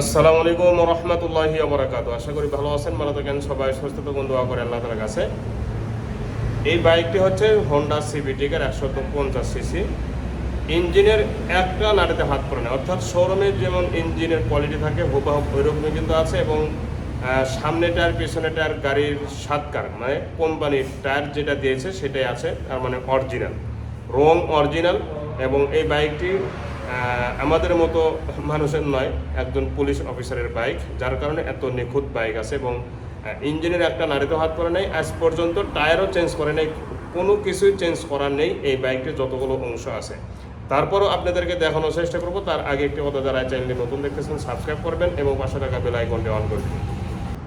আসসালামু আলাইকুম রহমতুল্লাহি বরাকাত আশা করি ভালো আছেন, ভালো থাকেন, সবাই সুস্থ থাকুন, দোয়া করে আল্লাহ তালার কাছে। এই বাইকটি হচ্ছে হন্ডা সিবিটিকের একশো পঞ্চাশ সিসি ইঞ্জিনের একটা নাড়িতে হাত পড়ে না, অর্থাৎ শোরুমের যেমন ইঞ্জিনের কোয়ালিটি থাকে হুবাহুব ওইরকমই কিন্তু আছে এবং সামনে টায়ার, পেছনে টায়ার, গাড়ির সাতকার মানে কোম্পানির টায়ার যেটা দিয়েছে সেটাই আছে, তার মানে অরিজিনাল, রং অরিজিনাল এবং এই বাইকটি আমাদের মতো মানুষের নয়, একজন পুলিশ অফিসারের বাইক, যার কারণে এত নিখুঁত বাইক আছে এবং ইঞ্জিনের একটা নাড়িতে হাত পড়ে নাই, আজ পর্যন্ত টায়ারও চেঞ্জ করে নাই, কোনো কিছুই চেঞ্জ করার নেই এই বাইকটির যতগুলো অংশ আছে। তারপরও আপনাদেরকে দেখানোর চেষ্টা করব, তার আগে একটি কথা যারা চ্যানেলটি নতুন দেখতেছেন সাবস্ক্রাইব করবেন এবং পাশে থাকা বেল আইকনটি অন করবেন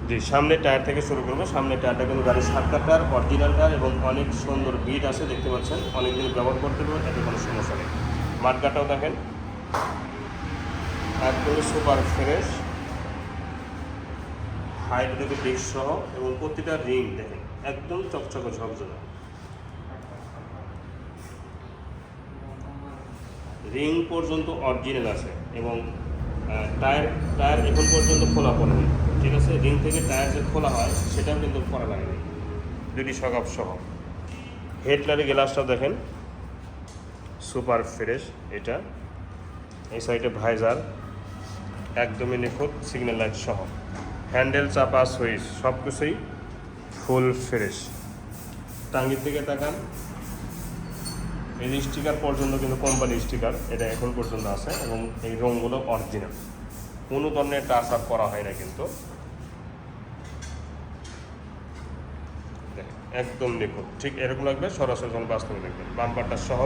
জি, সামনে টায়ার থেকে শুরু করব। সামনে টায়ারটা কিন্তু গাড়ির সাতটা টায়ার অরিজিনাল টায়ার এবং অনেক সুন্দর বিট আছে, দেখতে পাচ্ছেন। অনেক দিন ব্যবহার করতে পারবেন, এতে কোনো সমস্যা নেই। মাঠগাটাও দেখেন। একদমই সুপার ফ্রেশ। হাইড্রোলিক ডিস্ক সহ এবং প্রতিটা রিং দেখেন, একদম চকচকে ঝকঝকা। রিং পর্যন্ত অরিজিনাল আছে এবং টায়ার টায়ার এখন পর্যন্ত খোলা পড়েনি ঠিক আছে? রিং থেকে টায়ার যে খোলা হয়, সেটাও কিন্তু করা লাগেনি দুটি সকাপ সহ। হেডলারি গ্লাসটা দেখেন সুপার ফ্রেশ এটা। এই সাইডে ভাইজার একদমই নিখুঁত সিগন্যাল লাইট সহ। হ্যান্ডেল, চাপা, সুইচ সব কিছুই ফুল ফ্রেশ। টাঙ্গির দিকে তাকান। এই স্টিকার পর্যন্ত কিন্তু কোম্পানি স্টিকার, এটা এখন পর্যন্ত আছে এবং এই রঙগুলো অরিজিনাল কোনো ধরনের টাচ আপ করা হয় না কিন্তু। একদম নিখুঁত। ঠিক এরকম লাগবে, সরাসরি যখন বাস্তবে দেখবেন। বাম্পারটা সহ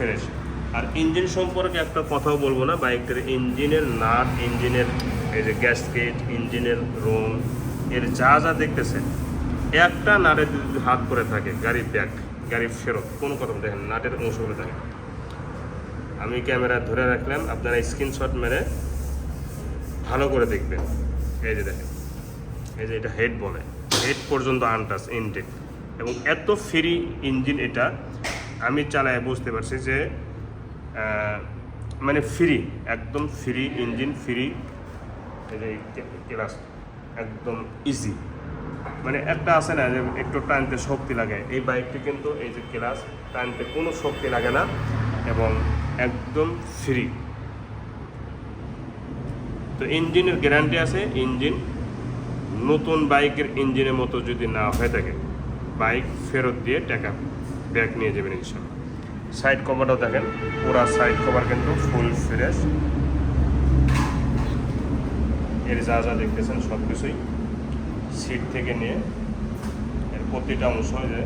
ফ্রেশ আর ইঞ্জিন সম্পর্কে একটা কথাও বলব না বাইকটার ইঞ্জিনের নাট ইঞ্জিনের এই যে গ্যাসকেট ইঞ্জিনের রং এর যা যা দেখতেছেন একটা নাটে যদি হাত করে থাকে, গাড়ির ব্যাগ গাড়ির ফেরত, কোনো কথা দেখেন নাটের অংশগুলো থাকে। আমি ক্যামেরা ধরে রাখলাম, আপনারা স্ক্রিনশট মেরে ভালো করে দেখবেন। এই যে দেখেন, এই যে এটা হেড বলে হেড পর্যন্ত আনটাস ইনটেক এবং এত ফ্রি ইঞ্জিন এটা আমি চালায় বুঝতে পারছি যে মানে ফ্রি একদম ফ্রি ইঞ্জিন ফ্রি ক্লাস, একদম ইজি মানে একটা আছে না যে একটু টানতে শক্তি লাগে। এই বাইকটি কিন্তু এই যে ক্লাস, টানতে কোনো শক্তি লাগে না এবং একদম ফ্রি তো ইঞ্জিনের গ্যারান্টি আছে ইঞ্জিন নতুন বাইকের ইঞ্জিনের মতো যদি না হয়ে থাকে বাইক ফেরত দিয়ে টাকা। ব্যাক নিয়ে যাবেন ইনশাল্লাহ সাইড কভারটাও দেখেন, পুরা সাইড কভার কিন্তু ফুল ফ্রেশ এর যা যা দেখতেছেন সব কিছুই সিট থেকে নিয়ে এর প্রতিটা অংশ যে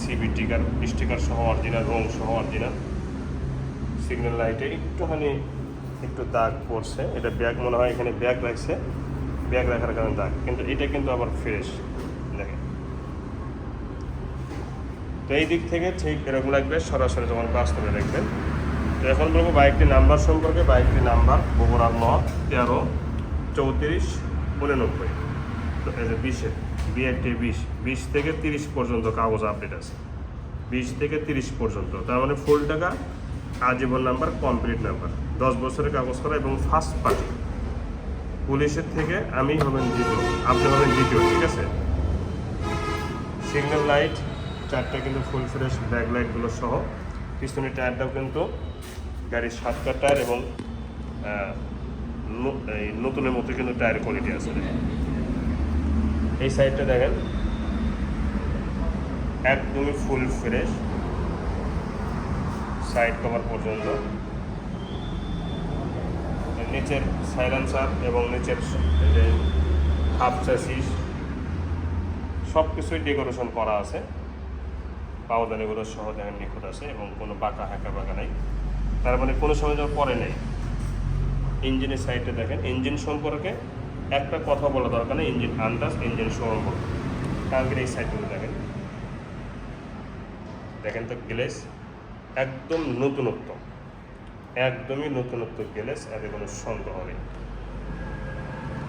সিবি টিকার স্টিকার সহ অরিজিনাল রং সহ অরিজিনাল সিগন্যাল লাইটে একটুখানি একটু দাগ পড়ছে। এটা ব্যাগ মনে হয় এখানে ব্যাগ রাখছে। ব্যাগ রাখার কারণে দাগ। কিন্তু এটা কিন্তু আবার ফ্রেশ দেখেন তো এই দিক থেকে ঠিক এরকম লাগবে, সরাসরি যখন বাস্তবে দেখবেন তো এখন বলব বাইকটির নাম্বার সম্পর্কে, বাইকটির নাম্বার বগুড়া ন তেরো চৌত্রিশ উননব্বই। তো এই যে বিশে বিআরটি বিশ বিশ থেকে তিরিশ পর্যন্ত কাগজ আপডেট আছে। বিশ থেকে তিরিশ পর্যন্ত, তার মানে ফুল টাকা, আজীবন নাম্বার কমপ্লিট নাম্বার দশ বছরের কাগজ করা এবং ফার্স্ট পার্টি পুলিশের থেকে আমি হবেন দ্বিতীয়, আপনি হবেন দ্বিতীয়, ঠিক আছে? সিগন্যাল লাইট চারটা কিন্তু ফুল ফ্রেশ ব্যাক লাইটগুলো সহ। পিছনের টায়ারটাও কিন্তু গাড়ির সাতটা টায়ার এবং এই নতুনের মতো কিন্তু টায়ার কোয়ালিটি আছে। এই সাইডটা দেখেন। একদমই ফুল ফ্রেশ সাইড কভার পর্যন্ত। নিচের সাইলেন্সার এবং নিচের হাফ চ্যাসিস সব কিছুই ডেকোরেশন করা আছে। পাওদানিগুলো সহ দেখেন নিখুঁত আছে এবং কোনো বাঁকা, হাঁকা বাঁকা নাই। তার মানে কোনো সময় যখন পরে নেই। ইঞ্জিনের সাইডে দেখেন। ইঞ্জিন সম্পর্কে একটা কথা বলা দরকার নেই। ইঞ্জিন আন্দাজ, ইঞ্জিন সম্পর্কে টাঙ্গের এই সাইডগুলো দেখেন। দেখেন তো গ্লেস একদম নতুনত্ব। একদমই নতুনত্ব গ্লেস এতে কোনো সন্দেহ নেই।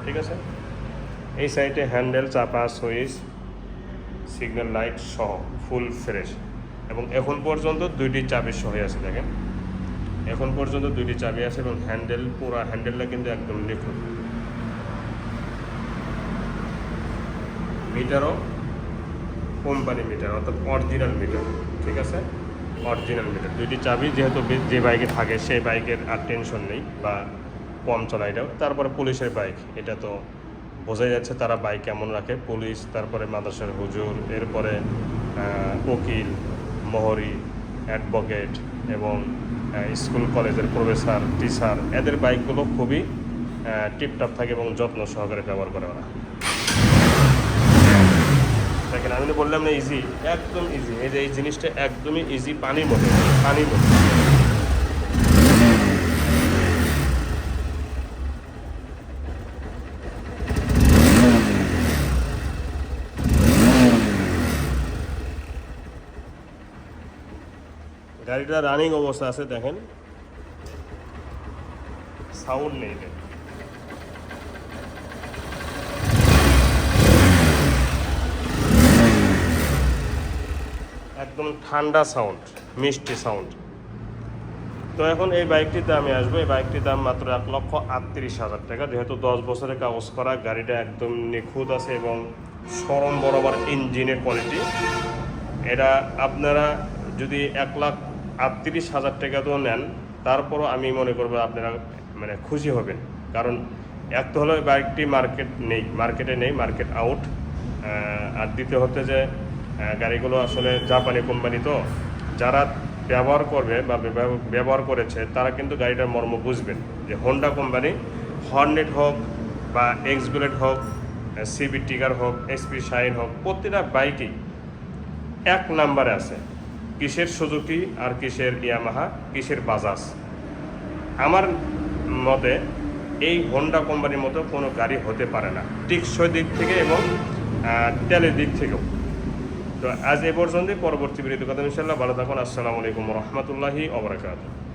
ঠিক আছে? এই সাইডে হ্যান্ডেল চাপা, সুইচ সিগন্যাল লাইট সহ ফুল ফ্রেশ এবং এখন পর্যন্ত দুইটি চাবি সহায় আছে, দেখেন। এখন পর্যন্ত দুইটি চাবি আছে এবং হ্যান্ডেল পুরা হ্যান্ডেলটা কিন্তু একদম নিখুঁত। মিটারও কোম্পানি মিটার, অর্থাৎ অরিজিনাল মিটার, ঠিক আছে? Original meter. দুইটি চাবি যেহেতু যে বাইকে থাকে, সেই বাইকের আর টেনশন নেই বা কম চলা এটাও। তারপরে পুলিশের বাইক এটা তো বোঝাই যাচ্ছে তারা বাইক কেমন রাখে। পুলিশ, তারপরে মাদ্রাসার হুজুর, এরপরে উকিল মহরি অ্যাডভোকেট এবং স্কুল কলেজের প্রফেসর টিচার এদের বাইকগুলো খুবই টিপটপ থাকে এবং যত্ন সহকারে ব্যবহার করে ওরা। দেখেন, আমি বললাম না ইজি একদম ইজি এই যে এই জিনিসটা একদমই ইজি পানির মতো পানির মতো। গাড়িটা রানিং অবস্থা আছে, দেখেন। সাউন্ড নেই একদম ঠান্ডা সাউন্ড মিষ্টি সাউন্ড তো এখন এই বাইকটিতে আমি আসব। এই বাইকটির দাম মাত্র এক লক্ষ আটত্রিশ হাজার টাকা। যেহেতু দশ বছরের কাগজ করা, গাড়িটা একদম নিখুঁত আছে এবং সরম বরাবর ইঞ্জিনের কোয়ালিটি এটা আপনারা যদি এক লাখ আটত্রিশ হাজার টাকা তো নেন, তারপরও আমি মনে করব আপনারা মানে খুশি হবেন। কারণ এক তো হলো বাইকটি মার্কেট নেই মার্কেটে নেই মার্কেট আউট আর দ্বিতীয় হচ্ছে যে গাড়িগুলো আসলে জাপানি কোম্পানি তো, যারা ব্যবহার করবে বা ব্যবহার করেছে, তারা কিন্তু গাড়িটার মর্ম বুঝবেন। যে হোন্ডা কোম্পানি হর্নেট হোক বা এক্স বুলেট হোক সিবি টিগার হোক এসপি শাইন হোক, প্রতিটা বাইকই এক নাম্বারে আছে। কিসের সুজুকি আর কিসের ইয়ামাহা, কিসের বাজাজ? আমার মতে এই হোন্ডা কোম্পানির মতো কোনো গাড়ি হতে পারে না। টিকসই দিক থেকে এবং তেলের দিক থেকেও। তো আজ এ পর্যন্তই। পরবর্তী বিরতি কথা ইনশাল্লাহ ভালো থাকুন। আসসালামু আলাইকুম রহমতুল্লাহি ওবরাকাতুহ